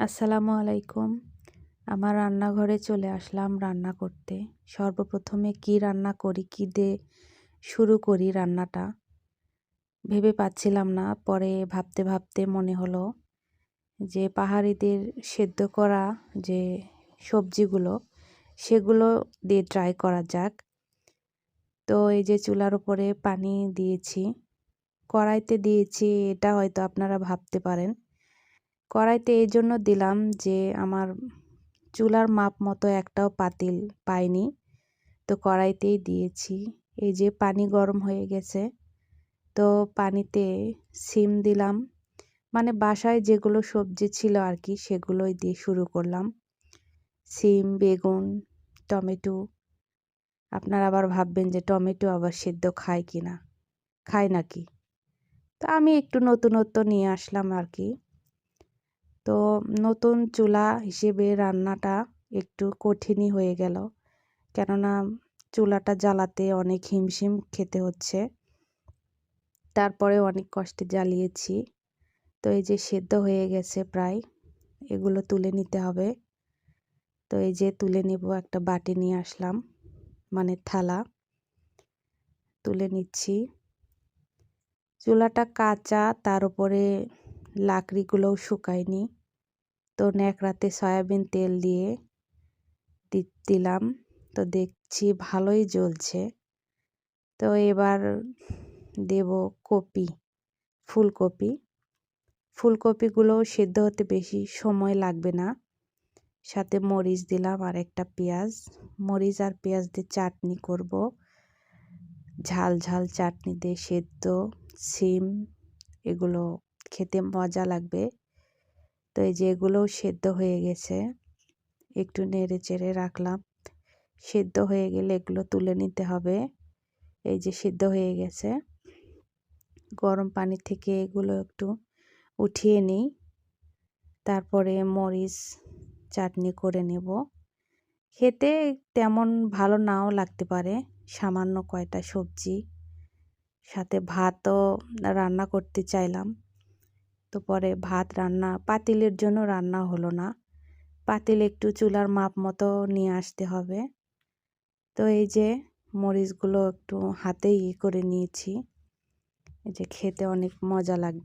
আসসালামু আলাইকুম। আমার রান্নাঘরে চলে আসলাম রান্না করতে। সর্বপ্রথমে কি রান্না করি, কি দিয়ে শুরু করি রান্নাটা। ভেবে পাচ্ছিলাম না, পরে ভাবতে ভাবতে মনে হলো যে পাহাড়িদের সেদ্ধ করা যে সবজিগুলো, সেগুলো দিয়ে ট্রাই করা যাক। তো এই যে চুলার উপরে পানি দিয়েছি। কড়াইতে দিয়েছি, এটা হয়তো আপনারা ভাবতে পারেন। কড়াইতে এই জন্য দিলাম যে আমার চুলার মাপ মতো একটাও পাতিল পাইনি। তো কড়াইতেই দিয়েছি। এই যে পানি গরম হয়ে গেছে, তো পানিতে সিম দিলাম। মানে বাসায় যেগুলো সবজি ছিল আর কি, সেগুলোই দিয়ে শুরু করলাম। সিম, বেগুন, টমেটো। আপনারা আবার ভাববেন যে টমেটো আবার সেদ্ধ খায় কি না খায় নাকি? তো আমি একটু নতুনত্ব নিয়ে আসলাম আর কি। তো নতুন চুলা হিসেবে রান্নাটা একটু কঠিনই হয়ে গেল। কেননা চুলাটা জ্বালাতে অনেক হিমশিম খেতে হচ্ছে। তারপরে অনেক কষ্টে জ্বালিয়েছি। তো এই যে সেদ্ধ হয়ে গেছে প্রায়, এগুলো তুলে নিতে হবে। তো এই যে তুলে নেব, একটা বাটি নিয়ে আসলাম মানে থালা। তুলে নিচ্ছি। চুলাটা কাঁচা, তার উপরে লাকড়িগুলোও শুকায়নি। তো ন্যাকড়াতে সয়াবিন তেল দিয়ে দিলাম। তো দেখছি ভালোই জ্বলছে। তো এবার দেব কপি, ফুলকপি। ফুলকপিগুলো সেদ্ধ হতে বেশি সময় লাগবে না। সাথে মরিচ দিলাম আর একটা পেঁয়াজ। মরিচ আর পেঁয়াজ দিয়ে চাটনি করব। ঝাল ঝাল চাটনি দিয়ে সেদ্ধ, সিম, এগুলো খেতে মজা লাগবে। তো এই যে এগুলোও সেদ্ধ হয়ে গেছে। একটু নেড়ে চেড়ে রাখলাম। সেদ্ধ হয়ে গেলে এগুলো তুলে নিতে হবে। এই যে সিদ্ধ হয়ে গেছে। গরম পানি থেকে এগুলো একটু উঠিয়ে নিই। তারপরে মরিচ, চাটনি করে নেব। খেতে তেমন ভালো নাও লাগতে পারে। সামান্য কয়টা সবজি। সাথে ভাতও রান্না করতে চাইলাম। তো পরে ভাত রান্না, পাতিলের জন্য রান্না হলো না। পাতিল একটু চুলার মাপ মতো নিয়ে আসতে হবে। তো এই যে মরিচগুলো একটু হাতেই ইয়ে করে নিয়েছি। এই যে খেতে অনেক মজা লাগবে।